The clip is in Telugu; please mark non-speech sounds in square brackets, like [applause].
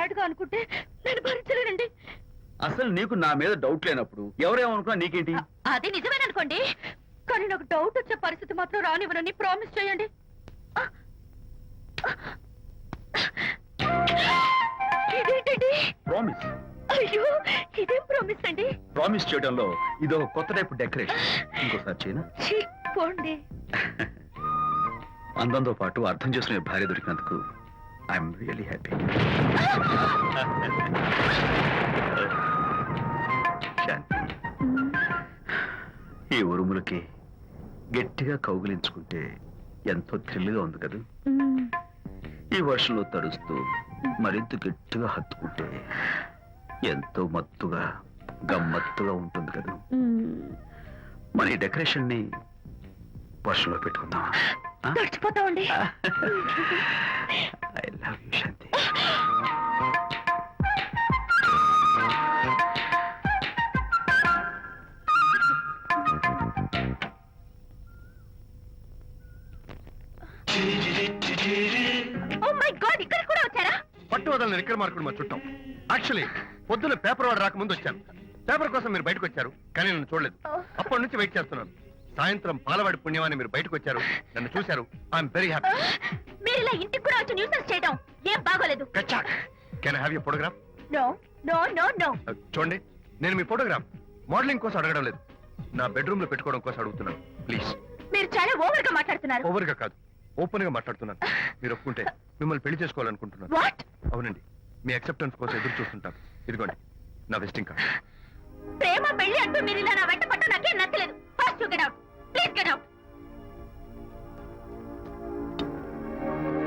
బ్యాడ్గా అనుకుంటే నేను భరించలేనండి అసలు నీకు నా మీద డౌట్ లేనప్పుడు ఎవరేమనుకున్నా నీకేంటి? అది నిజమేననుకోండి. కానీ నాకు డౌట్ వచ్చే పరిస్థితి మాత్రం రానివ్వనని ప్రామిస్ చేయండి. ఇదేంటండి? ప్రామిస్ అయ్యో ఇదేం ప్రామిస్ అండి? ప్రామిస్ చేయడంలో ఇది ఒక కొత్త టైప్ డెకరేషన్ ఇంకోసారి చేయనా? ఛీ, పోండి. [laughs] అందంతో పాటు అర్థం చేసుకునే భార్య దొరికినందుకు ఐఎమ్ రియలీ హ్యాపీ శాంతి ఈ ఉరుములకి గట్టిగా కౌగిలించుకుంటే ఎంతో థ్రిల్గా ఉంది కదా. ఈ వర్షంలో తడుస్తూ మరింత గట్టిగా హత్తుకుంటే ఎంతో మత్తుగా గమ్మత్తుగా ఉంటుంది కదా. మన ఈ డెకరేషన్ని వర్షంలో తడిచిపోతామండి I love you Shanti oh my god ఇక్కడ కూడా వచ్చారా? పట్టు వదలని నిక్కర మార్కుడు మా చుట్టాం. యాక్చువల్లీ పొద్దున్న పేపర్ వాడు రాకముందు వచ్చాను. పేపర్ కోసం మీరు బయటకు వచ్చారు కానీ నన్ను చూడలేదు. అప్పటి నుంచి వెయిట్ చేస్తున్నాను. సాయంత్రం పాలవాడి పుణ్యమాన్ని మీరు బయటకు వచ్చారు నన్ను చూశారు. ఐఎమ్ వెరీ హ్యాపీ మీరు ఇలా ఇంటికి కూడా వచ్చి న్యూసెన్స్ చేయడం ఏం బాగోలేదు. Can have you photograph no no no no చూడండి నేను మీ ఫోటోగ్రాఫ్ మోడలింగ్ కోసం అడగడం లేదు. నా బెడ్రూమ్లో పెట్టుకోవడం కోసం అడుగుతున్నాను. ప్లీజ్ మీరు చాలా ఓవర్గా మాట్లాడుతున్నారు. ఓవర్గా కాదు. ఓపెన్గా మాట్లాడుతున్నాను. మీరు ఒప్పుకుంటే మిమ్మల్ని పెళ్ళి చేసుకోవాలనుకుంటున్నాను. వాట్ అవునండి. మీ అక్సెప్టెన్స్ కోసం ఎదురు చూస్తుంటాను. ఇదిగోండి నా విజిటింగ్ కార్డ్ ప్రేమ పెళ్ళి అంటూ మీరు ఇలా నా వెంట